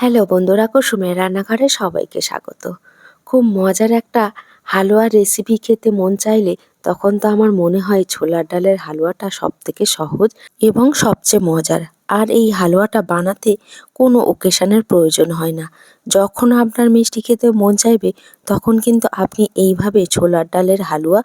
Hello বন্ধুরা, কুসুমের রান্নাঘরে সবাইকে স্বাগত। খুব মজার একটা হালুয়ার রেসিপি খেতে মন চাইলে তখন তো আমার মনে হয় ছোলার ডালের হালুয়াটা সব থেকে সহজ এবং সবচেয়ে মজার। আর এই হালুয়াটা বানাতে কোনো ওকেশনের প্রয়োজন হয় না। যখন আপনার মিষ্টি খেতে মন চাইবে, তখন কিন্তু আপনি এইভাবে ছোলার ডালের হালুয়া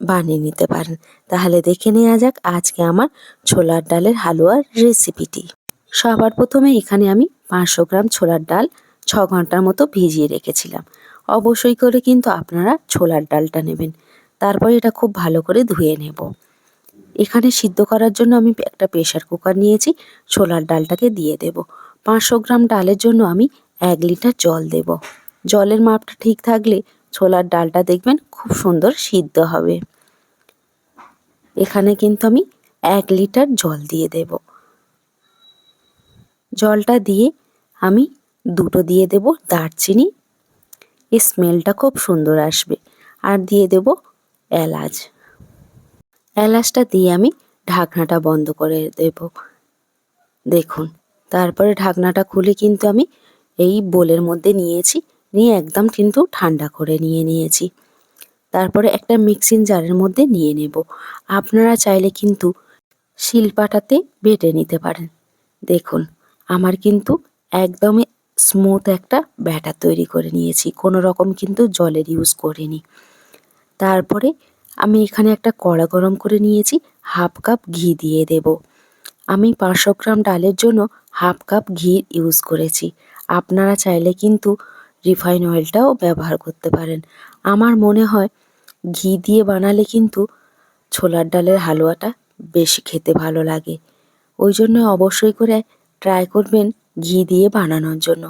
বানিয়ে নিতে পারেন। তাহলে দেখে নেওয়া যাক আজকে আমার ছোলার ডালের হালুয়ার রেসিপিটি সবার প্রথমে এখানে আমি পাঁচশো গ্রাম ছোলার ডাল ছ ঘণ্টার মতো ভিজিয়ে রেখেছিলাম। অবশ্যই করে কিন্তু আপনারা ছোলার ডালটা নেবেন। তারপর এটা খুব ভালো করে ধুয়ে নেব। এখানে সিদ্ধ করার জন্য আমি একটা প্রেশার কুকার নিয়েছি, ছোলার ডালটাকে দিয়ে দেব। পাঁচশো গ্রাম ডালের জন্য আমি এক লিটার জল দেব। জলের মাপটা ঠিক থাকলে ছোলার ডালটা দেখবেন খুব সুন্দর সিদ্ধ হবে। এখানে কিন্তু আমি এক লিটার জল দিয়ে দেব। জলটা দিয়ে আমি দুটো দিয়ে দেব দারচিনি। এই স্মেলটা খুব সুন্দর আসবে। আর দিয়ে দেব এলাচ। এলাচটা দিয়ে আমি ঢাকনাটা বন্ধ করে দেব। দেখুন, তারপরে ঢাকনাটা খুলে কিন্তু আমি এই বোলের মধ্যে নিয়েছি। নিয়ে একদম কিন্তু ঠান্ডা করে নিয়ে নিয়েছি। তারপরে একটা মিক্সিং জারের মধ্যে নিয়ে নেব। আপনারা চাইলে কিন্তু শিলপাটাতে বেটে নিতে পারেন। দেখুন, আমার কিন্তু একদমই স্মুথ একটা ব্যাটার তৈরি করে নিয়েছি। কোনো রকম কিন্তু জলের ইউজ করিনি। তারপরে আমি এখানে একটা কড়া গরম করে নিয়েছি হাফ কাপ ঘি দিয়ে দেব। আমি পাঁচশো গ্রাম ডালের জন্য হাফ কাপ ঘি ইউজ করেছি। আপনারা চাইলে কিন্তু রিফাইন অয়েলটাও ব্যবহার করতে পারেন। আমার মনে হয় ঘি দিয়ে বানালে কিন্তু ছোলার ডালের হালুয়াটা বেশি খেতে ভালো লাগে। ওই জন্য অবশ্যই করে ট্রাই করবেন। ঘি দিয়ে বানানোর জন্য।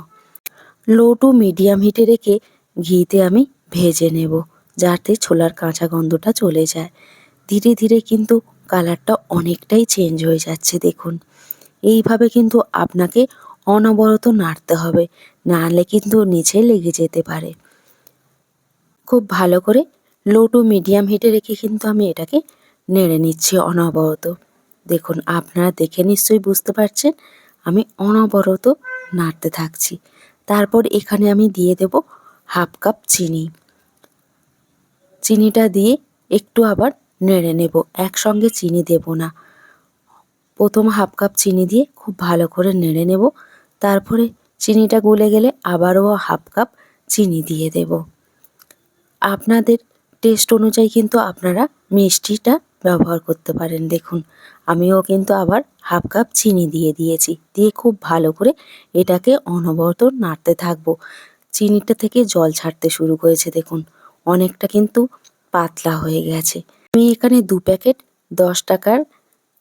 লো টু মিডিয়াম হিটে রেখে ঘিতে আমি ভেজে নেব, যাতে ছোলার কাঁচা গন্ধটা চলে যায়। ধীরে ধীরে কিন্তু কালারটা অনেকটাই চেঞ্জ হয়ে যাচ্ছে, দেখুন। এইভাবে কিন্তু আপনাকে অনবরত নাড়তে হবে, নাড়লে কিন্তু নিচে লেগে যেতে পারে। খুব ভালো করে লো টু মিডিয়াম হিটে রেখে কিন্তু আমি এটাকে নেড়ে নিচ্ছি অনবরত। দেখুন, আপনারা দেখে নিশ্চয়ই বুঝতে পারছেন আমি অনবরত নাড়তে থাকছি। তারপর এখানে আমি দিয়ে দেব হাফ কাপ চিনি। চিনিটা দিয়ে একটু আবার নেড়ে নেব, একসঙ্গে চিনি দেব না। প্রথম হাফ কাপ চিনি দিয়ে খুব ভালো করে নেড়ে নেব। তারপরে চিনিটা গলে গেলে আবারও হাফ কাপ চিনি দিয়ে দেব। আপনাদের টেস্ট অনুযায়ী কিন্তু আপনারা মিষ্টিটা ব্যবহার করতে পারেন। দেখুন, আমিও কিন্তু আবার হাফ কাপ চিনি দিয়ে দিয়েছি। দিয়ে খুব ভালো করে এটাকে অনবরত নাড়তে থাকব। চিনিটা থেকে জল ছাড়তে শুরু করেছে, দেখুন, অনেকটা কিন্তু পাতলা হয়ে গেছে। আমি এখানে দু প্যাকেট দশ টাকার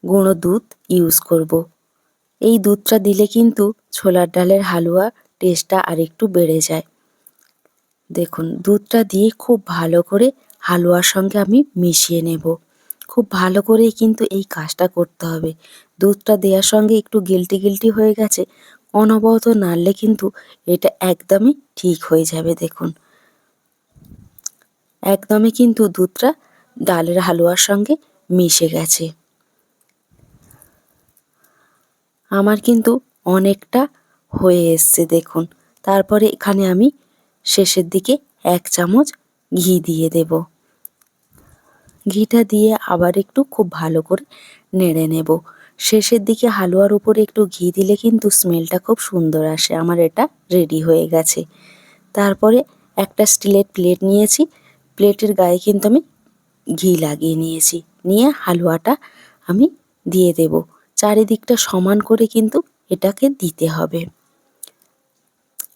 গুঁড়ো দুধ ইউজ করব। এই দুধটা দিলে কিন্তু ছোলার ডালের হালুয়া টেস্টটা আরেকটু বেড়ে যায়। দেখুন, দুধটা দিয়ে খুব ভালো করে হালুয়ার সঙ্গে আমি মিশিয়ে নেব। খুব ভালো করেই কিন্তু এই কাজটা করতে হবে। দুধটা দেওয়ার সঙ্গে একটু গিলটি গিলটি হয়ে গেছে, অনবরত নাড়লে কিন্তু এটা একদমই ঠিক হয়ে যাবে, দেখুন। একদমই কিন্তু দুধটা ডালের হালুয়ার সঙ্গে মিশে গেছে। আমার কিন্তু অনেকটা হয়ে এসছে, দেখুন। তারপরে এখানে আমি শেষের দিকে এক চামচ ঘি দিয়ে দেব। ঘিটা দিয়ে আবার একটু খুব ভালো করে নেড়ে নেব। শেষের দিকে হালুয়ার উপরে একটু ঘি দিলে কিন্তু স্মেলটা খুব সুন্দর আসে। আমার এটা রেডি হয়ে গেছে। তারপরে একটা স্টিলের প্লেট নিয়েছি। প্লেটের গায়ে কিন্তু আমি ঘি লাগিয়ে নিয়েছি। নিয়ে হালুয়াটা আমি দিয়ে দেব। চারিদিকটা সমান করে কিন্তু এটাকে দিতে হবে।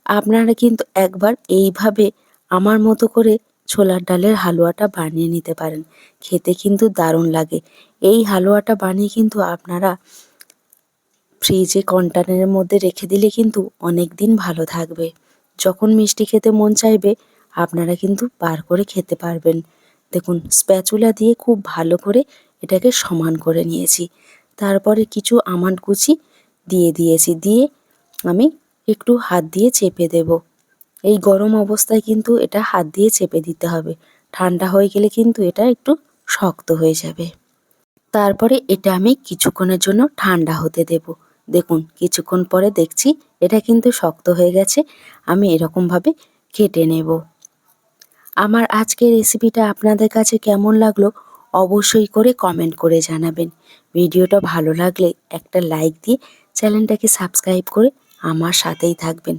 আপনারা কিন্তু একবার এইভাবে আমার মতো করে ছোলার ডালের হালুয়াটা বানিয়ে নিতে পারেন। খেতে কিন্তু দারুণ লাগে। এই হালুয়াটা বানিয়ে কিন্তু আপনারা ফ্রিজে কন্টেনারের মধ্যে রেখে দিলে কিন্তু অনেক দিন ভালো থাকবে। যখন মিষ্টি খেতে মন চাইবে, আপনারা কিন্তু বার করে খেতে পারবেন। দেখুন, স্প্যাচুলা দিয়ে খুব ভালো করে এটাকে সমান করে নিয়েছি। তারপরে কিছু আমান্ড কুচি দিয়ে দিয়েছি। দিয়ে আমি একটু হাত দিয়ে চেপে দেব। এই গরম অবস্থায় কিন্তু এটা হাত দিয়ে চেপে দিতে হবে। ঠান্ডা হয়ে গেলে কিন্তু এটা একটু শক্ত হয়ে যাবে। তারপরে এটা আমি কিছুক্ষণের জন্য ঠান্ডা হতে দেব। দেখুন, কিছুক্ষণ পরে দেখছি এটা কিন্তু শক্ত হয়ে গেছে, আমি এরকমভাবে কেটে নেব। আমার আজকের রেসিপিটা আপনাদের কাছে কেমন লাগল অবশ্যই করে কমেন্ট করে জানাবেন। ভিডিওটা ভালো লাগলে একটা লাইক দিয়ে চ্যানেলটাকে সাবস্ক্রাইব করে আমার সাথেই থাকবেন।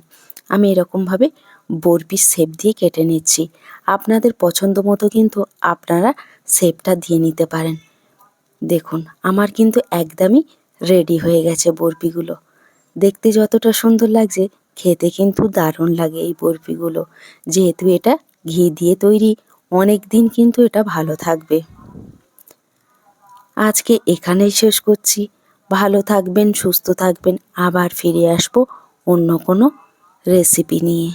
আমি এরকমভাবে বরফির শেপ দিয়ে কেটে নিচ্ছি। আপনাদের পছন্দ মতো কিন্তু আপনারা শেপটা দিয়ে নিতে পারেন। দেখুন, আমার কিন্তু একদমই রেডি হয়ে গেছে বরফিগুলো। দেখতে যতটা সুন্দর লাগছে, খেতে কিন্তু দারুণ লাগে এই বরফিগুলো। যেহেতু এটা ঘি দিয়ে তৈরি অনেক দিন কিন্তু এটা ভালো থাকবে। আজকে এখানেই শেষ করছি। ভালো থাকবেন, সুস্থ থাকবেন, আবার ফিরে আসব অন্য কোনো রেসিপি নিয়ে